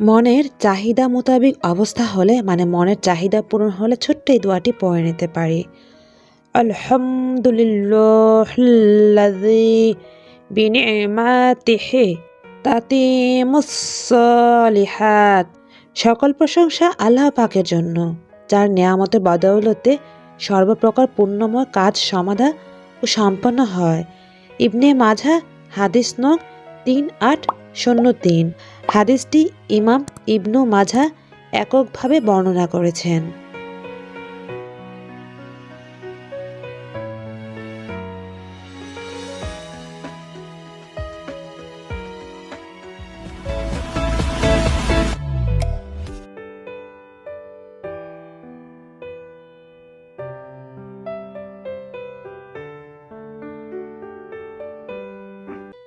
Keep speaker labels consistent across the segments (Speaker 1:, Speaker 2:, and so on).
Speaker 1: মনের চাহিদা মোতাবিক অবস্থা হলে মানে মনের চাহিদা পূরণ হলে ছোট্ট এই দোয়াটি পড়ে নিতে পারি। আলহামদুলিল্লাহি সকল প্রশংসা আল্লাহ পাকের জন্য, যার নেয়ামতের বদৌলতে সর্বপ্রকার পূর্ণময় কাজ সমাধা ও সম্পন্ন হয়। ইবনে মাঝা হাদিস নং তিন আট শূন্য তিন। হাদিসটি ইমাম ইবনু মাঝা এককভাবে বর্ণনা করেছেন।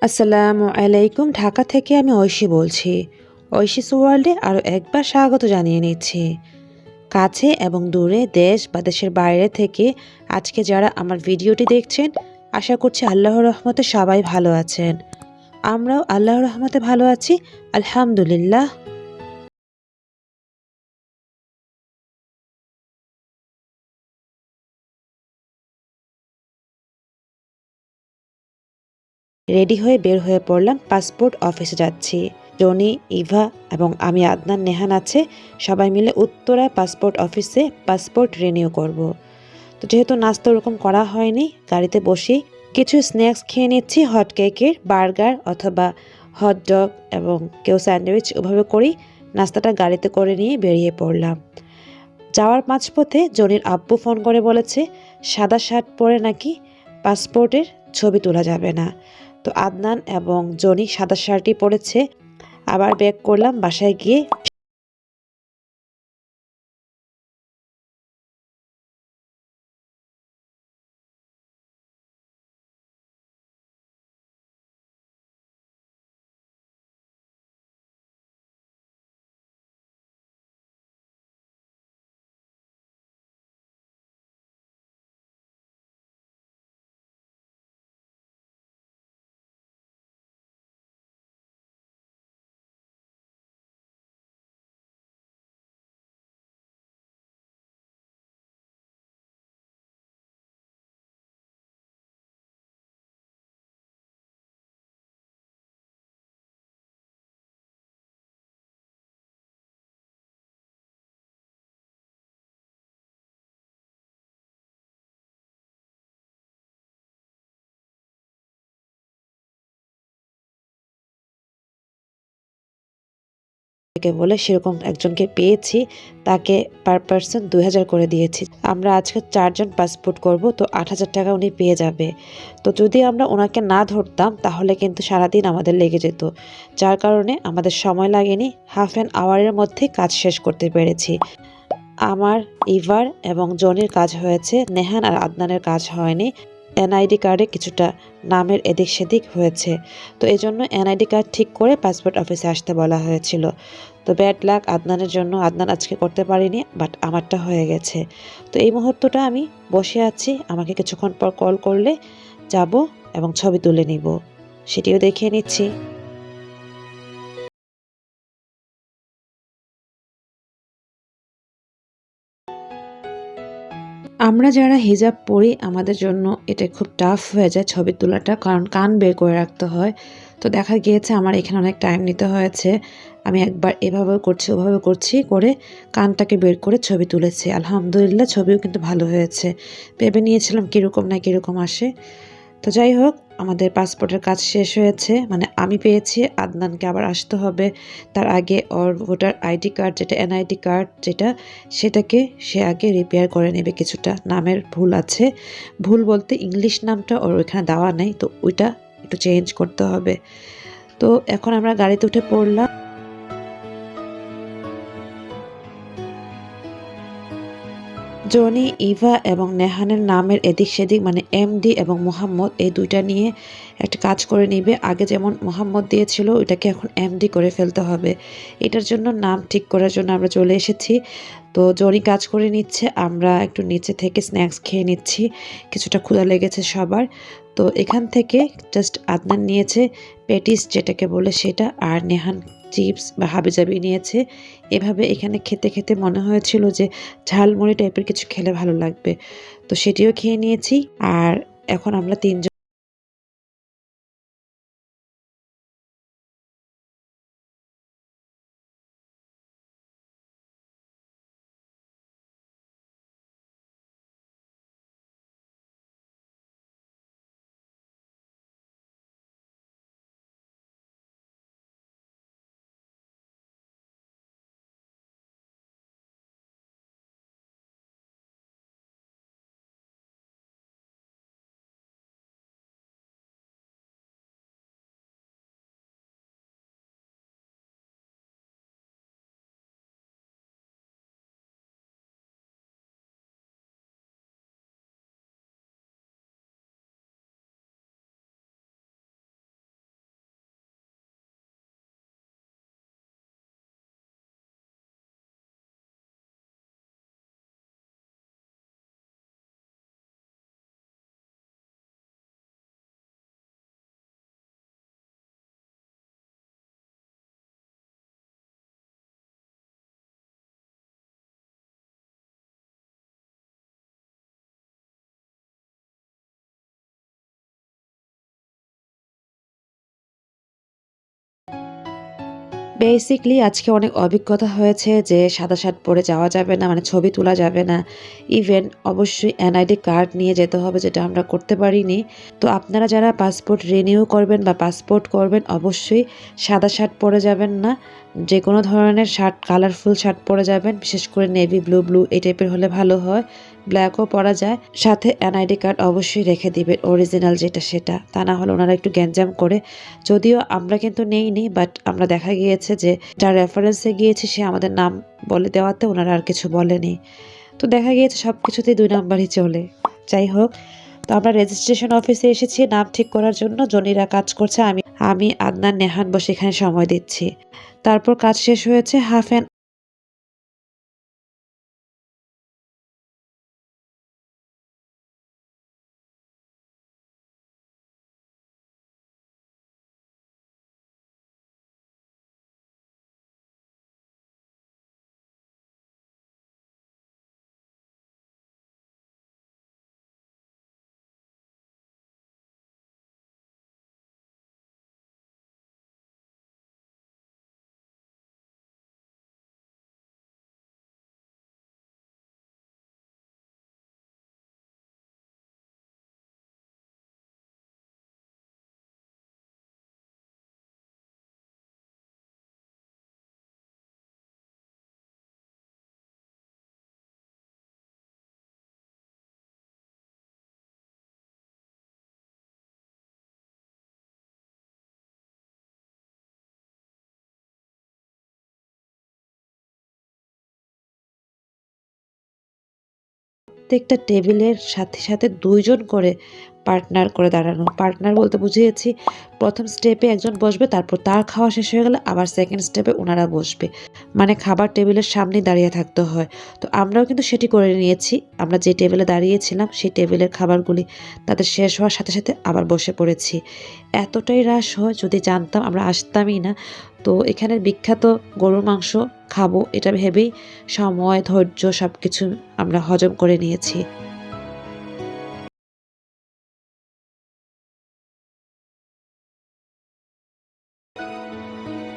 Speaker 1: আসসালামু আলাইকুম, ঢাকা থেকে আমি ঐশী বলছি। ঐশিস ওয়ার্ল্ডে আরও একবার স্বাগত জানিয়ে নিচ্ছি। কাছে এবং দূরে, দেশ বা দেশের বাইরে থেকে আজকে যারা আমার ভিডিওটি দেখছেন, আশা করছি আল্লাহর রহমতে সবাই ভালো আছেন। আমরাও আল্লাহর রহমতে ভালো আছি। আলহামদুলিল্লাহ। রেডি হয়ে বের হয়ে পড়লাম পাসপোর্ট অফিসে যাচ্ছি। জনি, ইভা এবং আমি আদনান, নেহান আছে, সবাই মিলে উত্তরা পাসপোর্ট অফিসে পাসপোর্ট রিনিউ করব। তো যেহেতু নাস্তা ওরকম করা হয়নি, গাড়িতে বসেই কিছু স্ন্যাক্স খেয়ে নিচ্ছি, হট কেকের, বার্গার অথবা হট ডগ এবং কেউ স্যান্ডউইচ ওভাবে করেই নাস্তাটা গাড়িতে করে নিয়ে বেরিয়ে পড়লাম। যাওয়ার মাঝপথে জনির আব্বু ফোন করে বলেছে, সাদা শার্ট পরে নাকি পাসপোর্টের ছবি তোলা যাবে না। তো আদনান এবং জনি সাদা শার্টই পরেছে। আবার ব্যাক করলাম বাসায় গিয়ে থেকে বলে, সেরকম একজনকে পেয়েছি, তাকে পার পার্সন দুই করে দিয়েছি। আমরা আজকে চারজন পাসপোর্ট করব, তো আট হাজার টাকা উনি পেয়ে যাবে। তো যদি আমরা ওনাকে না ধরতাম, তাহলে কিন্তু সারাদিন আমাদের লেগে যেত। যার কারণে আমাদের সময় লাগেনি হাফ অ্যান আওয়ারের মধ্যে কাজ শেষ করতে পেরেছি। আমার, ইভার এবং জনির কাজ হয়েছে, নেহান আর আদনানের কাজ হয়নি। এনআইডি কার্ডে কিছুটা নামের এদিক সেদিক হয়েছে। তো এই জন্য এনআইডি কার্ড ঠিক করে পাসপোর্ট অফিসে আসতে বলা হয়েছিল। তো ব্যাড লাক আদনানের জন্য আদনান আজকে করতে পারিনি, বাট আমারটা হয়ে গেছে। তো এই মুহূর্তটা আমি বসে আছি, আমাকে কিছুক্ষণ পর কল করলে যাব এবং ছবি তুলে নিব। সেটিও দেখিয়ে নিচ্ছি। আমরা যারা হিজাব পরি, আমাদের জন্য এটা খুব টাফ হয়ে যায় ছবি তোলাটা, কারণ কান বের করে রাখতে হয়। তো দেখা গিয়েছে আমার এখানে অনেক টাইম নিতে হয়েছে। আমি একবার এভাবে করছি ওভাবে করছি করে কানটাকে বের করে ছবি তুলেছি। আলহামদুলিল্লাহ, ছবিও কিন্তু ভালো হয়েছে। ভেবে নিয়েছিলাম কীরকম না কীরকম আসে। তো যাই হোক, আমাদের পাসপোর্টের কাজ শেষ হয়েছে। মানে আমি পেয়েছি, আদনানকে আবার আসতে হবে। তার আগে ওর ভোটার আইডি কার্ড যেটা এনআইডি কার্ড যেটা সেটাকে সে আগে রিপেয়ার করে নেবে কিছুটা। নামের ভুল আছে। ভুল বলতে ইংলিশ নামটা ওর ওইখানে দেওয়া নেই, তো ওইটা একটু চেঞ্জ করতে হবে। তো এখন আমরা গাড়িতে উঠে পড়লাম। জনি, ইভা এবং নেহানের নামের এদিক সেদিক মানে এমডি এবং মোহাম্মদ, এই দুইটা নিয়ে একটা কাজ করে নিবে। আগে যেমন মোহাম্মদ দিয়েছিল, ওইটাকে এখন এমডি করে ফেলতে হবে। এটার জন্য নাম ঠিক করার জন্য আমরা চলে এসেছি। তো জনি কাজ করে নিচ্ছে, আমরা একটু নিচে থেকে স্ন্যাক্স খেয়ে নিচ্ছি। কিছুটা ক্ষুধা লেগেছে সবার। তো এখান থেকে জাস্ট আদনান নিয়েছে, পেটিস যেটাকে বলে সেটা, আর নেহান চিপস বা হাবিজাবি নিয়েছে। এভাবে এখানে খেতে খেতে মনে হয়েছিল যে ঝালমুড়ি টাইপের কিছু খেলে ভালো লাগবে। তো সেটিও খেয়ে নিয়েছি। আর এখন আমরা তিনজন বেসিকলি আজকে অনেক অভিজ্ঞতা হয়েছে যে সাদা শার্ট পরে যাওয়া যাবে না মানে ছবি তোলা যাবে না। ইভেন অবশ্যই এনআইডি কার্ড নিয়ে যেতে হবে যেটা আমরা করতে পারিনি। তো আপনারা যারা পাসপোর্ট রিনিউ করবেন বা পাসপোর্ট করবেন, অবশ্যই সাদা শার্ট পরে যাবেন না। যে কোনো ধরনের শার্ট কালারফুল শার্ট পরে যাবেন, বিশেষ করে নেভি ব্লু ব্লু এই টাইপের হলে ভালো হয়। ব্ল্যাকও পরা যায়। সাথে এনআইডি কার্ড অবশ্যই রেখে দিবেন অরিজিনাল যেটা সেটা। তা না হলে ওনারা একটু গ্যাঞ্জাম করে। যদিও আমরা কিন্তু নেইনি বাট আমরা দেখা গিয়েছে যে যার রেফারেন্সে গিয়েছি, সে আমাদের নাম বলে দেওয়াতে ওনারা আর কিছু বলেনি। তো দেখা গিয়েছে সব কিছুতেই দুই নাম্বারই চলে। যাই হোক, তো আমরা রেজিস্ট্রেশন অফিসে এসেছি। নাম ঠিক করার জন্য জনিরা কাজ করছে। আমি আমি, আদনান, নেহান বসে এখানে সময় দিচ্ছি। তারপর কাজ শেষ হয়েছে হাফ অ্যান প্রত্যেকটা টেবিলের সাথে সাথে দুইজন করে পার্টনার করে দাঁড়ানো। পার্টনার বলতে বুঝিয়েছি, প্রথম স্টেপে একজন বসবে, তারপর তার খাওয়া শেষ হয়ে গেলে আবার সেকেন্ড স্টেপে ওনারা বসবে। মানে খাবার টেবিলের সামনেই দাঁড়িয়ে থাকতে হয়। তো আমরাও কিন্তু সেটি করে নিয়েছি। আমরা যে টেবিলে দাঁড়িয়েছিলাম, সেই টেবিলের খাবারগুলি তাদের শেষ হওয়ার সাথে সাথে আবার বসে পড়েছি। এতটাই হ্রাস হয়, যদি জানতাম, আমরা আসতামই না। তো এখানের বিখ্যাত গরুর মাংস খাব, এটা ভেবেই সময়, ধৈর্য সব কিছু আমরা হজম করে নিয়েছি।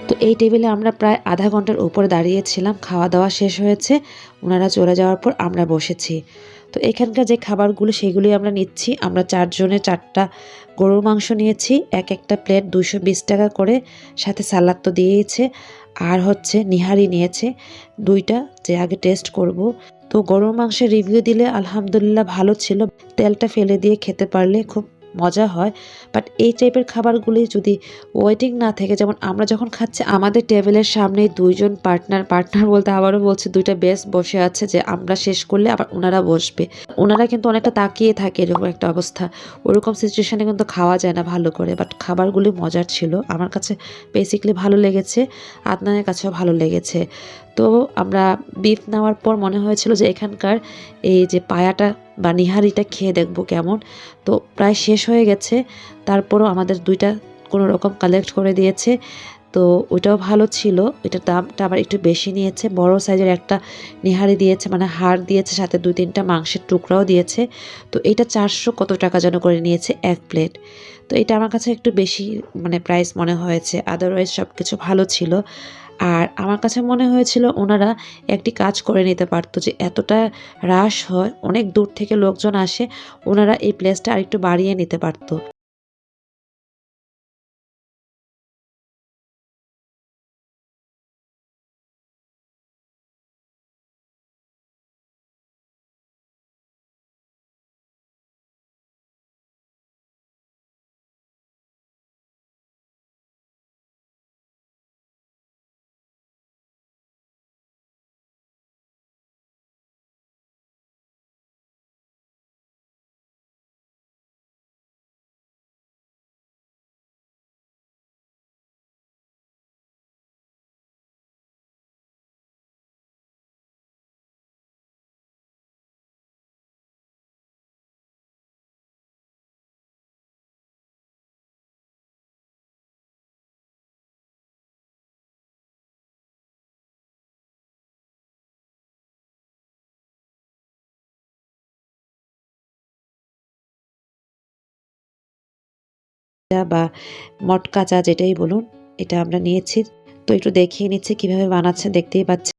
Speaker 1: তো এই টেবিলে আমরা প্রায় আধা ঘণ্টার উপরে দাঁড়িয়েছিলাম, খাওয়া দাওয়া শেষ হয়েছে, ওনারা চলে যাওয়ার পর আমরা বসেছি। তো এখানকার যে খাবারগুলো সেগুলি আমরা নিচ্ছি। আমরা চারজনে চারটা গরুর মাংস নিয়েছি। এক একটা প্লেট দুশো টাকা করে। সাথে সালাদ তো দিয়েছে আর হচ্ছে নিহারি নিয়েছে। দুইটা যে আগে টেস্ট করব। তো গরুর মাংসের রিভিউ দিলে আলহামদুলিল্লাহ ভালো ছিল। তেলটা ফেলে দিয়ে খেতে পারলে খুব মজা হয়। বাট এই টাইপের খাবারগুলি যদি ওয়েটিং না থাকে, যেমন আমরা যখন খাচ্ছি, আমাদের টেবিলের সামনেই দুইজন পার্টনার পার্টনার বলতে আবারও বলছে, দুইটা বেস বসে আছে যে আমরা শেষ করলে আবার ওনারা বসবে। ওনারা কিন্তু অনেকটা তাকিয়ে থাকে এরকম একটা অবস্থা। ওরকম সিচুয়েশানে কিন্তু খাওয়া যায় না ভালো করে বাট খাবারগুলি মজার ছিল। আমার কাছে বেসিকলি ভালো লেগেছে, আদনানের কাছেও ভালো লেগেছে। তো আমরা বিফ নেওয়ার পর মনে হয়েছিল যে এখানকার এই যে পায়াটা বা নিহারিটা খেয়ে দেখব কেমন। তো প্রায় শেষ হয়ে গেছে। তারপরও আমাদের দুইটা কোনো রকম কালেক্ট করে দিয়েছে। তো ওইটাও ভালো ছিল। ওইটার দামটা আবার একটু বেশি নিয়েছে। বড় সাইজের একটা নিহারি দিয়েছে মানে হাড় দিয়েছে, সাথে দু তিনটা মাংসের টুকরাও দিয়েছে। তো এটা চারশো কত টাকা যেন করে নিয়েছে এক প্লেট তো এটা আমার কাছে একটু বেশি মানে প্রাইস মনে হয়েছে। আদারওয়াইজ সব কিছু ভালো ছিল। আর আমার কাছে মনে হয়েছিল ওনারা একটি কাজ করে নিতে পারতো যে এতটা রাশ হয়, অনেক দূর থেকে লোকজন আসে, ওনারা এই প্লেসটা আরেকটু বাড়িয়ে নিতে পারতো। বা মটকা চা যেটাই বলুন, এটা আমরা নিয়েছি। তো একটু দেখিয়ে নিচ্ছি কীভাবে বানাচ্ছে, দেখতেই পাচ্ছি।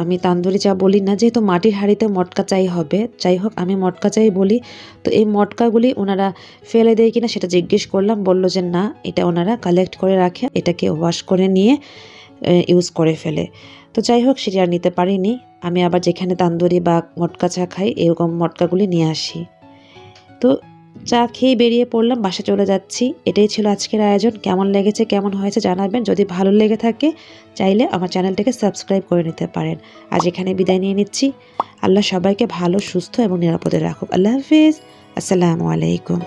Speaker 1: আমি তান্দুরি চা বলি না, যেহেতু মাটির হাঁড়িতে মটকা চাই হবে। যাই হোক, আমি মটকা চাই বলি। তো এই মটকাগুলি ওনারা ফেলে দেয় কিনা সেটা জিজ্ঞেস করলাম, বলল যে না, এটা ওনারা কালেক্ট করে রাখে, এটাকে ওয়াশ করে নিয়ে ইউজ করে ফেলে। তো যাই হোক, সেটি আর নিতে পারিনি। আমি আবার যেখানে তান্দুরি বা মটকা চা খাই, এরকম মটকাগুলি নিয়ে আসি। তো চা খেয়ে বেরিয়ে পড়লাম বাসা চলে যাচ্ছি। এটাই ছিল আজকের আয়োজন। কেমন লেগেছে, কেমন হয়েছে জানাবেন। যদি ভালো লেগে থাকে, চাইলে আমার চ্যানেলটাকে সাবস্ক্রাইব করে নিতে পারেন। আজ এখানে বিদায় নিয়ে নিচ্ছি। আল্লাহ সবাইকে ভালো, সুস্থ এবং নিরাপদে রাখুক। আল্লাহ হাফিজ। আসসালামু আলাইকুম।